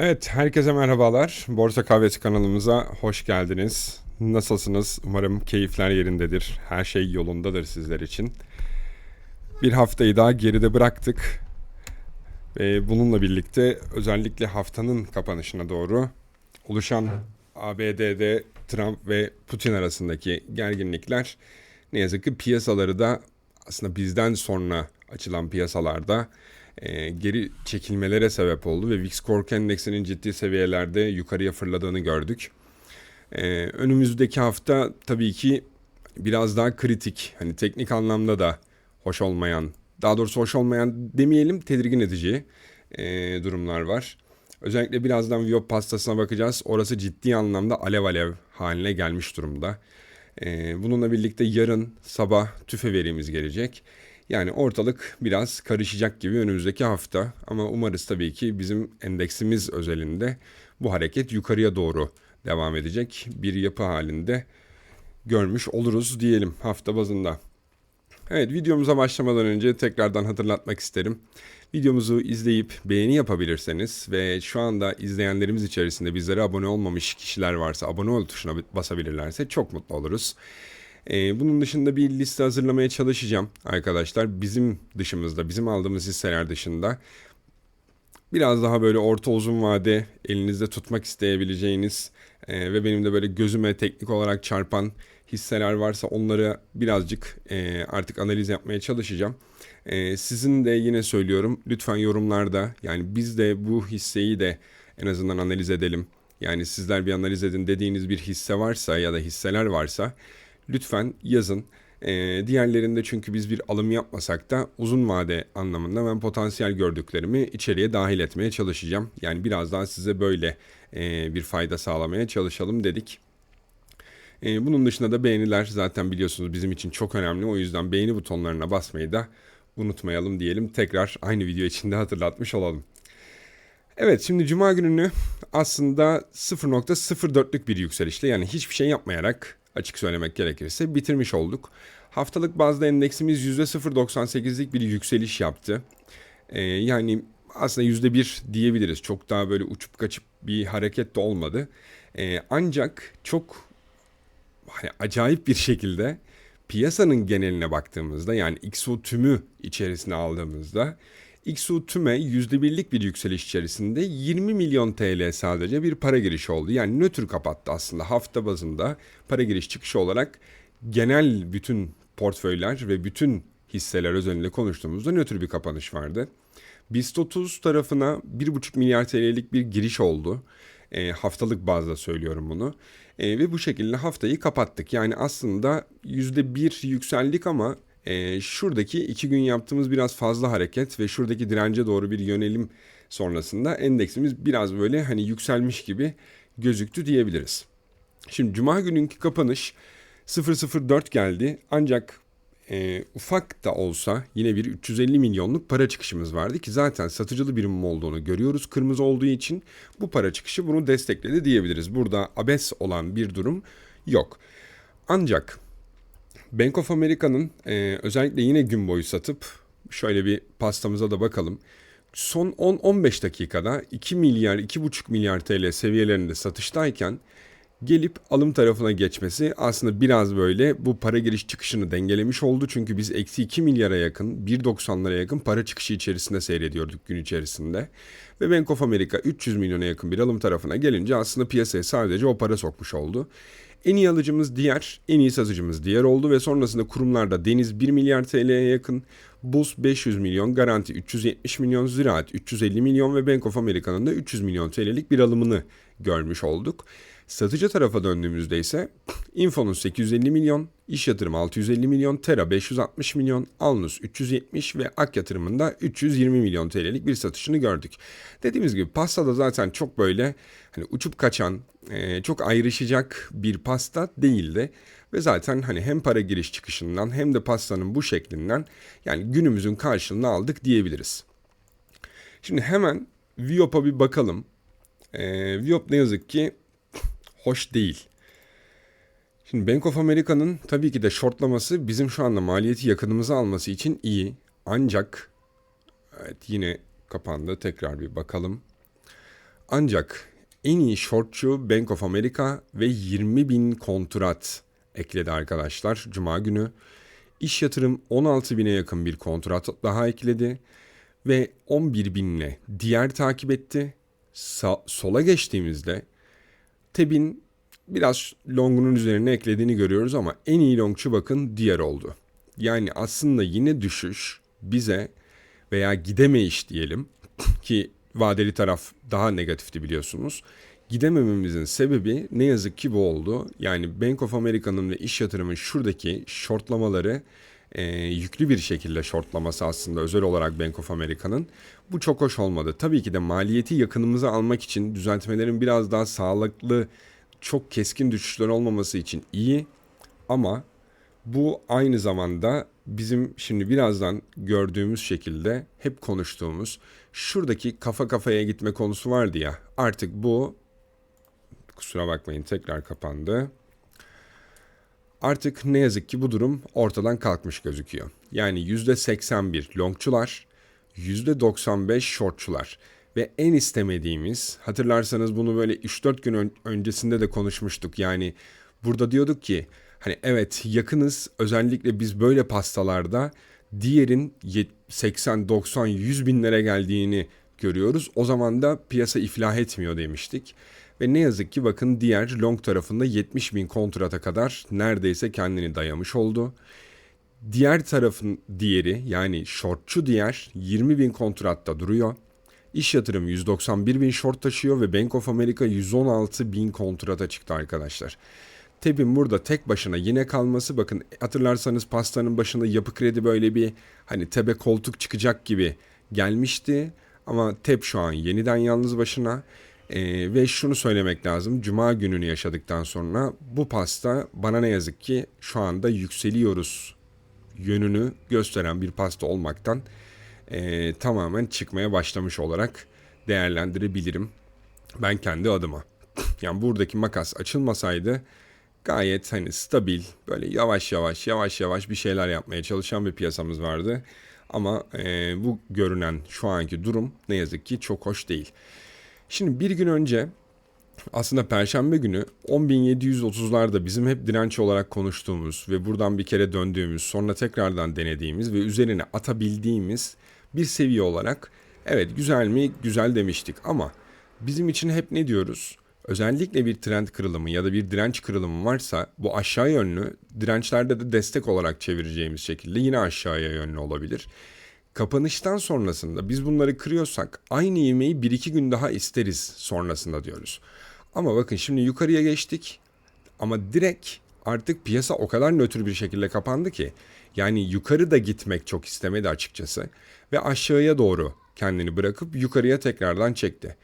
Evet, herkese merhabalar. Borsa Kahvesi kanalımıza hoş geldiniz. Nasılsınız? Umarım keyifler yerindedir. Her şey yolundadır sizler için. Bir haftayı daha geride bıraktık. Ve bununla birlikte özellikle haftanın kapanışına doğru oluşan ABD'de Trump ve Putin arasındaki gerginlikler ne yazık ki piyasaları da aslında bizden sonra açılan piyasalarda e, geri çekilmelere sebep oldu ve VIX Cork Endeksinin ciddi seviyelerde yukarıya fırladığını gördük. E, önümüzdeki hafta tabii ki biraz daha kritik, hani teknik anlamda da hoş olmayan, daha doğrusu hoş olmayan demeyelim tedirgin edici e, durumlar var. Özellikle birazdan Viyop pastasına bakacağız. Orası ciddi anlamda alev alev haline gelmiş durumda. E, bununla birlikte yarın sabah tüfe verimiz gelecek. Yani ortalık biraz karışacak gibi önümüzdeki hafta ama umarız tabii ki bizim endeksimiz özelinde bu hareket yukarıya doğru devam edecek bir yapı halinde görmüş oluruz diyelim hafta bazında. Evet videomuza başlamadan önce tekrardan hatırlatmak isterim. Videomuzu izleyip beğeni yapabilirseniz ve şu anda izleyenlerimiz içerisinde bizlere abone olmamış kişiler varsa abone ol tuşuna basabilirlerse çok mutlu oluruz. Ee, bunun dışında bir liste hazırlamaya çalışacağım arkadaşlar. Bizim dışımızda, bizim aldığımız hisseler dışında biraz daha böyle orta uzun vade elinizde tutmak isteyebileceğiniz e, ve benim de böyle gözüme teknik olarak çarpan hisseler varsa onları birazcık e, artık analiz yapmaya çalışacağım. E, sizin de yine söylüyorum lütfen yorumlarda yani biz de bu hisseyi de en azından analiz edelim. Yani sizler bir analiz edin dediğiniz bir hisse varsa ya da hisseler varsa lütfen yazın. Ee, diğerlerinde çünkü biz bir alım yapmasak da uzun vade anlamında ben potansiyel gördüklerimi içeriye dahil etmeye çalışacağım. Yani biraz daha size böyle e, bir fayda sağlamaya çalışalım dedik. E, bunun dışında da beğeniler zaten biliyorsunuz bizim için çok önemli. O yüzden beğeni butonlarına basmayı da unutmayalım diyelim. Tekrar aynı video içinde hatırlatmış olalım. Evet şimdi cuma gününü aslında 0.04'lük bir yükselişle yani hiçbir şey yapmayarak açık söylemek gerekirse bitirmiş olduk. Haftalık bazda endeksimiz %0.98'lik bir yükseliş yaptı. Ee, yani aslında %1 diyebiliriz. Çok daha böyle uçup kaçıp bir hareket de olmadı. Ee, ancak çok hani acayip bir şekilde piyasanın geneline baktığımızda yani XO tümü içerisine aldığımızda XU tüme %1'lik bir yükseliş içerisinde 20 milyon TL sadece bir para girişi oldu. Yani nötr kapattı aslında hafta bazında para giriş çıkışı olarak genel bütün portföyler ve bütün hisseler özelinde konuştuğumuzda nötr bir kapanış vardı. BIST 30 tarafına 1,5 milyar TL'lik bir giriş oldu. E, haftalık bazda söylüyorum bunu. E, ve bu şekilde haftayı kapattık. Yani aslında %1 yükseldik ama e, şuradaki iki gün yaptığımız biraz fazla hareket ve şuradaki dirence doğru bir yönelim sonrasında endeksimiz biraz böyle hani yükselmiş gibi gözüktü diyebiliriz. Şimdi cuma gününkü kapanış 004 geldi ancak e, ufak da olsa yine bir 350 milyonluk para çıkışımız vardı ki zaten satıcılı birim olduğunu görüyoruz. Kırmızı olduğu için bu para çıkışı bunu destekledi diyebiliriz. Burada abes olan bir durum yok. Ancak Bank of America'nın e, özellikle yine gün boyu satıp şöyle bir pastamıza da bakalım. Son 10-15 dakikada 2 milyar 2,5 milyar TL seviyelerinde satıştayken gelip alım tarafına geçmesi aslında biraz böyle bu para giriş çıkışını dengelemiş oldu. Çünkü biz eksi 2 milyara yakın 1.90'lara yakın para çıkışı içerisinde seyrediyorduk gün içerisinde. Ve Bank of America 300 milyona yakın bir alım tarafına gelince aslında piyasaya sadece o para sokmuş oldu. En iyi alıcımız diğer, en iyi satıcımız diğer oldu ve sonrasında kurumlarda Deniz 1 milyar TL'ye yakın, Bus 500 milyon, Garanti 370 milyon, Ziraat 350 milyon ve Bank of America'nın da 300 milyon TL'lik bir alımını görmüş olduk. Satıcı tarafa döndüğümüzde ise Info'nun 850 milyon, İş Yatırım 650 milyon, Tera 560 milyon, Alnus 370 ve Ak Yatırım'ın da 320 milyon TL'lik bir satışını gördük. Dediğimiz gibi pastada zaten çok böyle hani uçup kaçan, e, çok ayrışacak bir pasta değildi. Ve zaten hani hem para giriş çıkışından hem de pastanın bu şeklinden yani günümüzün karşılığını aldık diyebiliriz. Şimdi hemen Viop'a bir bakalım. Ee, Viop ne yazık ki hoş değil. Şimdi Bank of America'nın tabii ki de shortlaması bizim şu anda maliyeti yakınımıza alması için iyi. Ancak evet yine kapandı. Tekrar bir bakalım. Ancak en iyi shortçu Bank of America ve 20 bin kontrat ekledi arkadaşlar Cuma günü. İş yatırım 16 bine yakın bir kontrat daha ekledi ve 11 binle diğer takip etti. Sa- sola geçtiğimizde Tebin biraz longunun üzerine eklediğini görüyoruz ama en iyi longçu bakın diğer oldu. Yani aslında yine düşüş bize veya gidemeyiş diyelim ki vadeli taraf daha negatifti biliyorsunuz. Gidemememizin sebebi ne yazık ki bu oldu. Yani Bank of America'nın ve iş yatırımın şuradaki shortlamaları e, yüklü bir şekilde shortlaması aslında özel olarak Bank of America'nın. Bu çok hoş olmadı. Tabii ki de maliyeti yakınımıza almak için düzeltmelerin biraz daha sağlıklı, çok keskin düşüşler olmaması için iyi. Ama bu aynı zamanda bizim şimdi birazdan gördüğümüz şekilde hep konuştuğumuz şuradaki kafa kafaya gitme konusu vardı ya. Artık bu kusura bakmayın tekrar kapandı. Artık ne yazık ki bu durum ortadan kalkmış gözüküyor. Yani %81 longçular, %95 shortçular ve en istemediğimiz hatırlarsanız bunu böyle 3-4 gün ön- öncesinde de konuşmuştuk. Yani burada diyorduk ki hani evet yakınız özellikle biz böyle pastalarda diğerin yet- 80, 90, 100 binlere geldiğini görüyoruz. O zaman da piyasa iflah etmiyor demiştik. Ve ne yazık ki bakın diğer long tarafında 70 bin kontrata kadar neredeyse kendini dayamış oldu. Diğer tarafın diğeri yani shortçu diğer 20 bin kontratta duruyor. İş yatırım 191 bin short taşıyor ve Bank of America 116 bin kontrata çıktı arkadaşlar. Tebin burada tek başına yine kalması bakın hatırlarsanız pastanın başında yapı kredi böyle bir hani tebe koltuk çıkacak gibi gelmişti. Ama Tep şu an yeniden yalnız başına Ee, ve şunu söylemek lazım. Cuma gününü yaşadıktan sonra bu pasta bana ne yazık ki şu anda yükseliyoruz yönünü gösteren bir pasta olmaktan ee, tamamen çıkmaya başlamış olarak değerlendirebilirim. Ben kendi adıma. Yani buradaki makas açılmasaydı gayet hani stabil böyle yavaş yavaş yavaş yavaş bir şeyler yapmaya çalışan bir piyasamız vardı. Ama e, bu görünen şu anki durum ne yazık ki çok hoş değil. Şimdi bir gün önce aslında Perşembe günü 10.730'larda bizim hep direnç olarak konuştuğumuz ve buradan bir kere döndüğümüz sonra tekrardan denediğimiz ve üzerine atabildiğimiz bir seviye olarak evet güzel mi güzel demiştik ama bizim için hep ne diyoruz? Özellikle bir trend kırılımı ya da bir direnç kırılımı varsa bu aşağı yönlü dirençlerde de destek olarak çevireceğimiz şekilde yine aşağıya yönlü olabilir. Kapanıştan sonrasında biz bunları kırıyorsak aynı ivmeyi 1-2 gün daha isteriz sonrasında diyoruz. Ama bakın şimdi yukarıya geçtik ama direkt artık piyasa o kadar nötr bir şekilde kapandı ki yani yukarı da gitmek çok istemedi açıkçası ve aşağıya doğru kendini bırakıp yukarıya tekrardan çekti.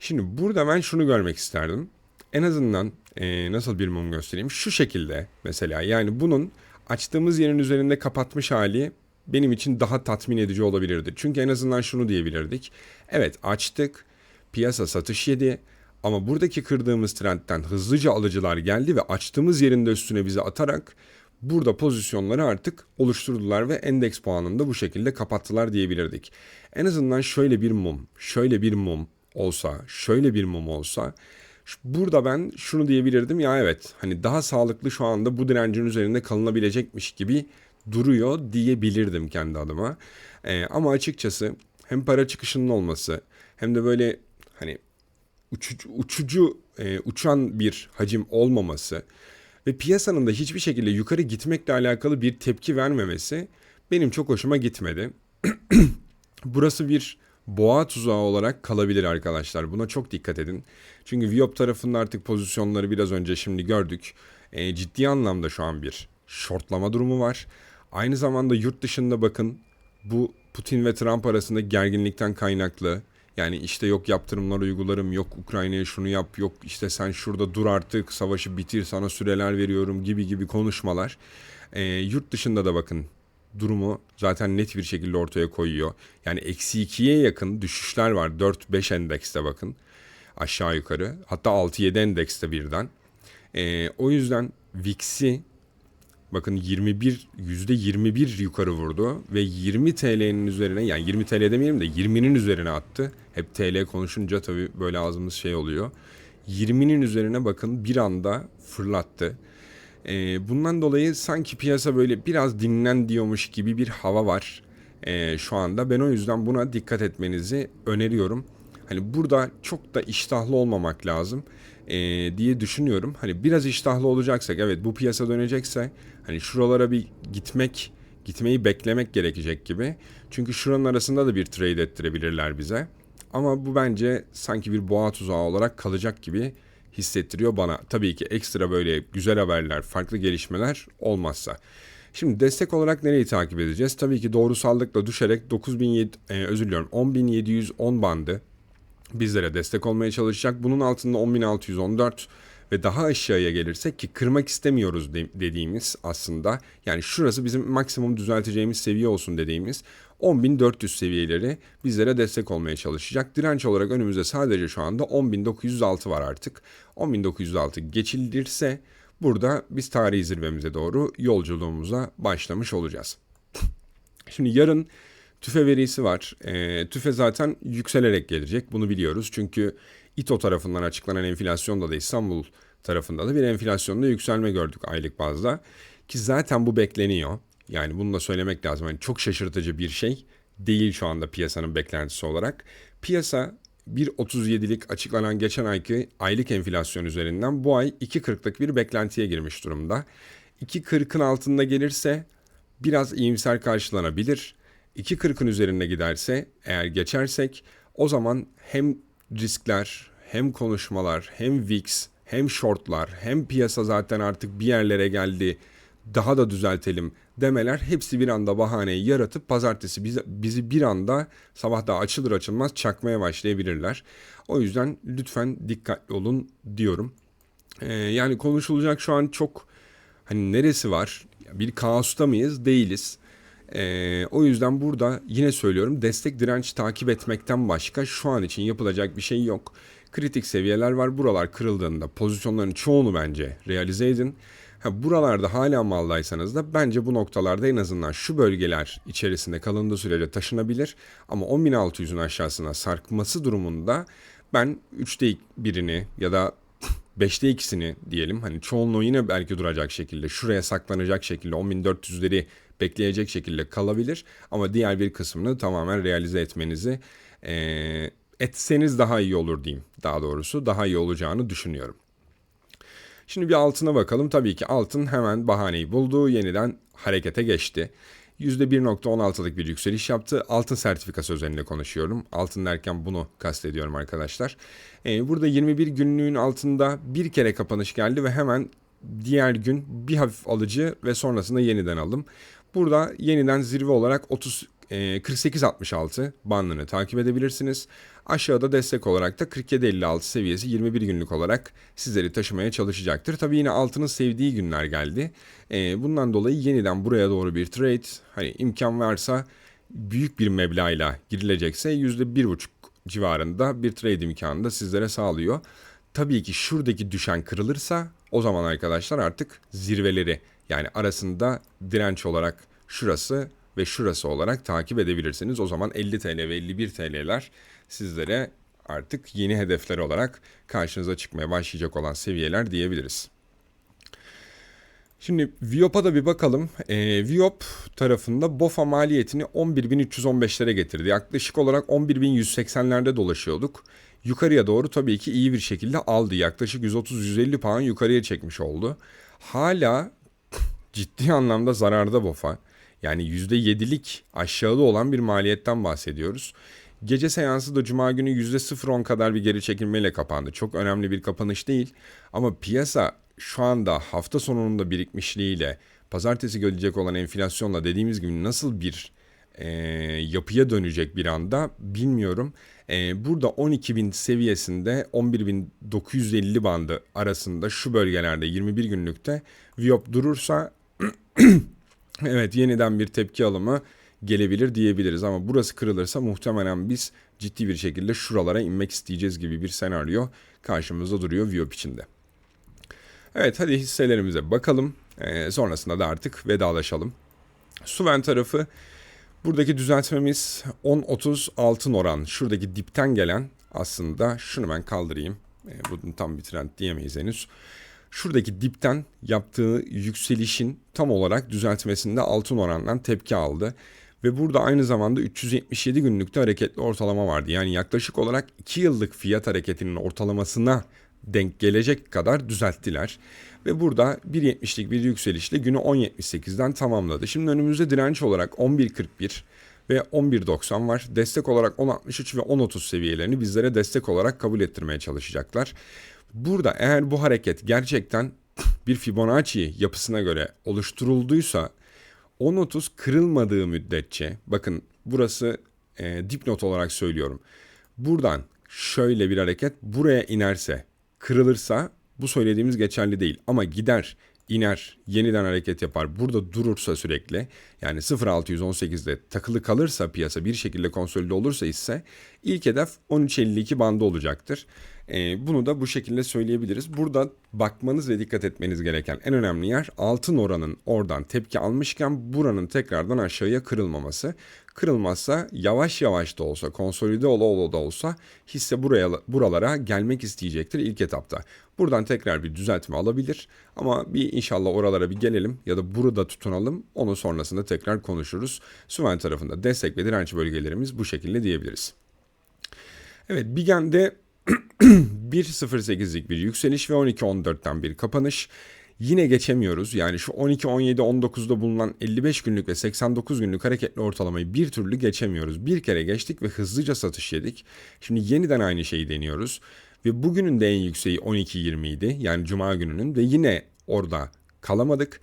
Şimdi burada ben şunu görmek isterdim. En azından eee, nasıl bir mum göstereyim? Şu şekilde mesela yani bunun açtığımız yerin üzerinde kapatmış hali benim için daha tatmin edici olabilirdi. Çünkü en azından şunu diyebilirdik. Evet açtık, piyasa satış yedi ama buradaki kırdığımız trendten hızlıca alıcılar geldi ve açtığımız yerin üstüne bizi atarak burada pozisyonları artık oluşturdular ve endeks puanını da bu şekilde kapattılar diyebilirdik. En azından şöyle bir mum, şöyle bir mum olsa, şöyle bir mum olsa burada ben şunu diyebilirdim ya evet hani daha sağlıklı şu anda bu direncin üzerinde kalınabilecekmiş gibi duruyor diyebilirdim kendi adıma. Ee, ama açıkçası hem para çıkışının olması hem de böyle hani uçucu, uçucu e, uçan bir hacim olmaması ve piyasanın da hiçbir şekilde yukarı gitmekle alakalı bir tepki vermemesi benim çok hoşuma gitmedi. Burası bir boğa tuzağı olarak kalabilir arkadaşlar. Buna çok dikkat edin. Çünkü Viop tarafında artık pozisyonları biraz önce şimdi gördük. E, ciddi anlamda şu an bir shortlama durumu var. Aynı zamanda yurt dışında bakın bu Putin ve Trump arasında gerginlikten kaynaklı yani işte yok yaptırımlar uygularım, yok Ukrayna'ya şunu yap, yok işte sen şurada dur artık, savaşı bitir, sana süreler veriyorum gibi gibi konuşmalar. Ee, yurt dışında da bakın durumu zaten net bir şekilde ortaya koyuyor. Yani eksi 2'ye yakın düşüşler var 4-5 endekste bakın aşağı yukarı. Hatta 6-7 endekste birden. Ee, o yüzden VIX'i Bakın 21 yüzde 21 yukarı vurdu ve 20 TL'nin üzerine yani 20 TL demeyelim de 20'nin üzerine attı Hep TL konuşunca tabii böyle ağzımız şey oluyor. 20'nin üzerine bakın bir anda fırlattı. Ee, bundan dolayı sanki piyasa böyle biraz dinlen diyormuş gibi bir hava var ee, şu anda. Ben o yüzden buna dikkat etmenizi öneriyorum. Hani burada çok da iştahlı olmamak lazım ee, diye düşünüyorum. Hani biraz iştahlı olacaksak evet bu piyasa dönecekse hani şuralara bir gitmek gitmeyi beklemek gerekecek gibi. Çünkü şuranın arasında da bir trade ettirebilirler bize. Ama bu bence sanki bir boğa tuzağı olarak kalacak gibi hissettiriyor bana. Tabii ki ekstra böyle güzel haberler, farklı gelişmeler olmazsa. Şimdi destek olarak nereyi takip edeceğiz? Tabii ki doğrusallıkla düşerek 9700 e, özür diliyorum 10710 bandı bizlere destek olmaya çalışacak. Bunun altında 10614 ve daha aşağıya gelirsek ki kırmak istemiyoruz de- dediğimiz aslında yani şurası bizim maksimum düzelteceğimiz seviye olsun dediğimiz 10.400 seviyeleri bizlere destek olmaya çalışacak. Direnç olarak önümüzde sadece şu anda 10.906 var artık. 10.906 geçilirse burada biz tarihi zirvemize doğru yolculuğumuza başlamış olacağız. Şimdi yarın tüfe verisi var. E, tüfe zaten yükselerek gelecek. Bunu biliyoruz. Çünkü İTO tarafından açıklanan enflasyonda da İstanbul tarafında da bir enflasyonda yükselme gördük aylık bazda. Ki zaten bu bekleniyor. Yani bunu da söylemek lazım. Yani çok şaşırtıcı bir şey değil şu anda piyasanın beklentisi olarak. Piyasa 1.37'lik açıklanan geçen ayki aylık enflasyon üzerinden bu ay 2.40'lık bir beklentiye girmiş durumda. 2.40'ın altında gelirse biraz iyimser karşılanabilir. 2.40'ın üzerine giderse eğer geçersek o zaman hem riskler hem konuşmalar hem VIX hem shortlar hem piyasa zaten artık bir yerlere geldi daha da düzeltelim demeler hepsi bir anda bahaneyi yaratıp pazartesi bizi, bir anda sabah daha açılır açılmaz çakmaya başlayabilirler. O yüzden lütfen dikkatli olun diyorum. Ee, yani konuşulacak şu an çok hani neresi var? Bir kaosta mıyız? Değiliz. Ee, o yüzden burada yine söylüyorum destek direnç takip etmekten başka şu an için yapılacak bir şey yok. Kritik seviyeler var. Buralar kırıldığında pozisyonların çoğunu bence realize edin. Ha, buralarda hala maldaysanız da bence bu noktalarda en azından şu bölgeler içerisinde kalındığı sürece taşınabilir. Ama 10.600'ün aşağısına sarkması durumunda ben 3'te birini ya da 5'te ikisini diyelim hani çoğunluğu yine belki duracak şekilde şuraya saklanacak şekilde 10.400'leri bekleyecek şekilde kalabilir ama diğer bir kısmını tamamen realize etmenizi e, etseniz daha iyi olur diyeyim daha doğrusu daha iyi olacağını düşünüyorum. Şimdi bir altına bakalım. Tabii ki altın hemen bahaneyi buldu. Yeniden harekete geçti. %1.16'lık bir yükseliş yaptı. Altın sertifikası üzerinde konuşuyorum. Altın derken bunu kastediyorum arkadaşlar. Ee, burada 21 günlüğün altında bir kere kapanış geldi ve hemen diğer gün bir hafif alıcı ve sonrasında yeniden alım. Burada yeniden zirve olarak 30 e, 48.66 bandını takip edebilirsiniz. Aşağıda destek olarak da 47.56 seviyesi 21 günlük olarak sizleri taşımaya çalışacaktır. Tabii yine altının sevdiği günler geldi. E, bundan dolayı yeniden buraya doğru bir trade hani imkan varsa büyük bir meblağla girilecekse %1.5 civarında bir trade imkanı da sizlere sağlıyor. Tabii ki şuradaki düşen kırılırsa o zaman arkadaşlar artık zirveleri yani arasında direnç olarak şurası ve şurası olarak takip edebilirsiniz. O zaman 50 TL ve 51 TL'ler sizlere artık yeni hedefler olarak karşınıza çıkmaya başlayacak olan seviyeler diyebiliriz. Şimdi Viop'a da bir bakalım. Ee, Viop tarafında BOFA maliyetini 11.315'lere getirdi. Yaklaşık olarak 11.180'lerde dolaşıyorduk. Yukarıya doğru tabii ki iyi bir şekilde aldı. Yaklaşık 130-150 puan yukarıya çekmiş oldu. Hala ciddi anlamda zararda BOFA. Yani %7'lik aşağıda olan bir maliyetten bahsediyoruz. Gece seansı da cuma günü %0.10 kadar bir geri çekilmeyle kapandı. Çok önemli bir kapanış değil. Ama piyasa şu anda hafta sonunda birikmişliğiyle pazartesi gelecek olan enflasyonla dediğimiz gibi nasıl bir e, yapıya dönecek bir anda bilmiyorum. E, burada 12.000 seviyesinde 11.950 bandı arasında şu bölgelerde 21 günlükte Viop durursa evet yeniden bir tepki alımı gelebilir diyebiliriz ama burası kırılırsa muhtemelen biz ciddi bir şekilde şuralara inmek isteyeceğiz gibi bir senaryo karşımızda duruyor Viop içinde. Evet hadi hisselerimize bakalım. Ee, sonrasında da artık vedalaşalım. Suven tarafı Buradaki düzeltmemiz 10-30 altın oran. Şuradaki dipten gelen aslında şunu ben kaldırayım. E, bunu tam bir trend diyemeyiz henüz. Şuradaki dipten yaptığı yükselişin tam olarak düzeltmesinde altın orandan tepki aldı. Ve burada aynı zamanda 377 günlükte hareketli ortalama vardı. Yani yaklaşık olarak 2 yıllık fiyat hareketinin ortalamasına denk gelecek kadar düzelttiler. Ve burada 1.70'lik bir yükselişle günü 10.78'den tamamladı. Şimdi önümüzde direnç olarak 11.41 ve 11.90 var. Destek olarak 10.63 ve 10.30 seviyelerini bizlere destek olarak kabul ettirmeye çalışacaklar. Burada eğer bu hareket gerçekten bir Fibonacci yapısına göre oluşturulduysa 10.30 kırılmadığı müddetçe bakın burası e, dipnot olarak söylüyorum. Buradan şöyle bir hareket buraya inerse kırılırsa bu söylediğimiz geçerli değil ama gider iner, yeniden hareket yapar, burada durursa sürekli yani 0.618'de takılı kalırsa piyasa bir şekilde konsolide olursa ise ilk hedef 13.52 bandı olacaktır. Ee, bunu da bu şekilde söyleyebiliriz. Burada bakmanız ve dikkat etmeniz gereken en önemli yer altın oranın oradan tepki almışken buranın tekrardan aşağıya kırılmaması. Kırılmazsa yavaş yavaş da olsa konsolide ola ola da olsa hisse buraya buralara gelmek isteyecektir ilk etapta. Buradan tekrar bir düzeltme alabilir ama bir inşallah oralara bir gelelim ya da burada tutunalım. Onu sonrasında tekrar konuşuruz. Süven tarafında destek ve direnç bölgelerimiz bu şekilde diyebiliriz. Evet Bigen'de 1.08'lik bir yükseliş ve 12.14'ten bir kapanış. Yine geçemiyoruz. Yani şu 12, 17, 19'da bulunan 55 günlük ve 89 günlük hareketli ortalamayı bir türlü geçemiyoruz. Bir kere geçtik ve hızlıca satış yedik. Şimdi yeniden aynı şeyi deniyoruz. Ve bugünün de en yükseği 12.20 idi. Yani cuma gününün ve yine orada kalamadık.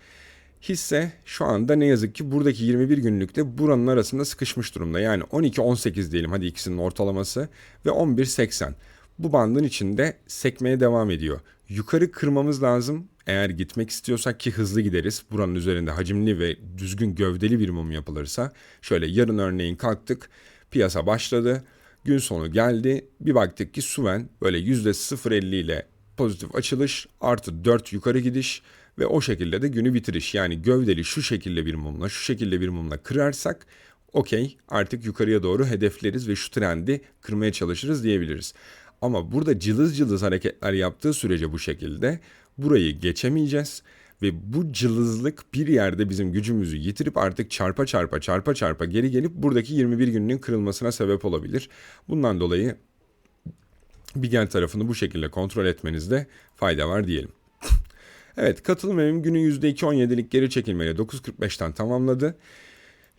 Hisse şu anda ne yazık ki buradaki 21 günlükte buranın arasında sıkışmış durumda. Yani 12-18 diyelim hadi ikisinin ortalaması ve 11.80. Bu bandın içinde sekmeye devam ediyor. Yukarı kırmamız lazım. Eğer gitmek istiyorsak ki hızlı gideriz. Buranın üzerinde hacimli ve düzgün gövdeli bir mum yapılırsa. Şöyle yarın örneğin kalktık. Piyasa başladı. Gün sonu geldi. Bir baktık ki Suven böyle %0.50 ile pozitif açılış artı 4 yukarı gidiş ve o şekilde de günü bitiriş. Yani gövdeli şu şekilde bir mumla şu şekilde bir mumla kırarsak okey artık yukarıya doğru hedefleriz ve şu trendi kırmaya çalışırız diyebiliriz. Ama burada cılız cılız hareketler yaptığı sürece bu şekilde burayı geçemeyeceğiz ve bu cılızlık bir yerde bizim gücümüzü yitirip artık çarpa çarpa çarpa çarpa geri gelip buradaki 21 günün kırılmasına sebep olabilir. Bundan dolayı Bigel tarafını bu şekilde kontrol etmenizde fayda var diyelim. evet katılım evim günü %2.17'lik geri çekilmeyle 9.45'ten tamamladı.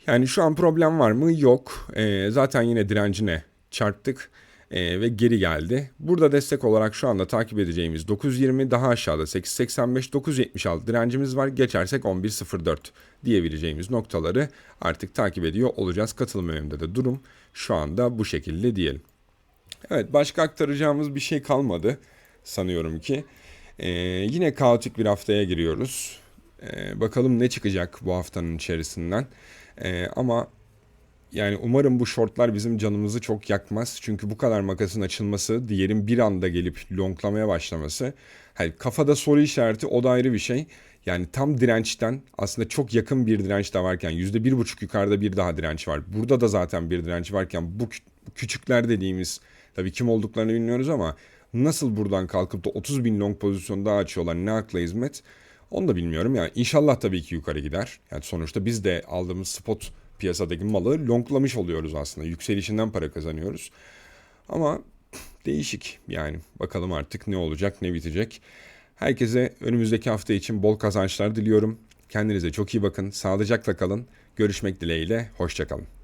Yani şu an problem var mı? Yok. Ee, zaten yine direncine çarptık e, ve geri geldi. Burada destek olarak şu anda takip edeceğimiz 9.20 daha aşağıda 8.85 9.76 direncimiz var. Geçersek 11.04 diyebileceğimiz noktaları artık takip ediyor olacağız. Katılım önünde de durum şu anda bu şekilde diyelim. Evet başka aktaracağımız bir şey kalmadı sanıyorum ki. Ee, yine kaotik bir haftaya giriyoruz. Ee, bakalım ne çıkacak bu haftanın içerisinden. Ee, ama yani umarım bu shortlar bizim canımızı çok yakmaz. Çünkü bu kadar makasın açılması, diğerin bir anda gelip longlamaya başlaması. Hani kafada soru işareti o da ayrı bir şey. Yani tam dirençten aslında çok yakın bir direnç de varken yüzde bir buçuk yukarıda bir daha direnç var. Burada da zaten bir direnç varken bu küçükler dediğimiz tabii kim olduklarını bilmiyoruz ama nasıl buradan kalkıp da 30 bin long pozisyon daha açıyorlar ne akla hizmet onu da bilmiyorum. Yani inşallah tabii ki yukarı gider. Yani sonuçta biz de aldığımız spot piyasadaki malı longlamış oluyoruz aslında. Yükselişinden para kazanıyoruz. Ama değişik yani bakalım artık ne olacak ne bitecek. Herkese önümüzdeki hafta için bol kazançlar diliyorum. Kendinize çok iyi bakın. Sağlıcakla kalın. Görüşmek dileğiyle. Hoşçakalın.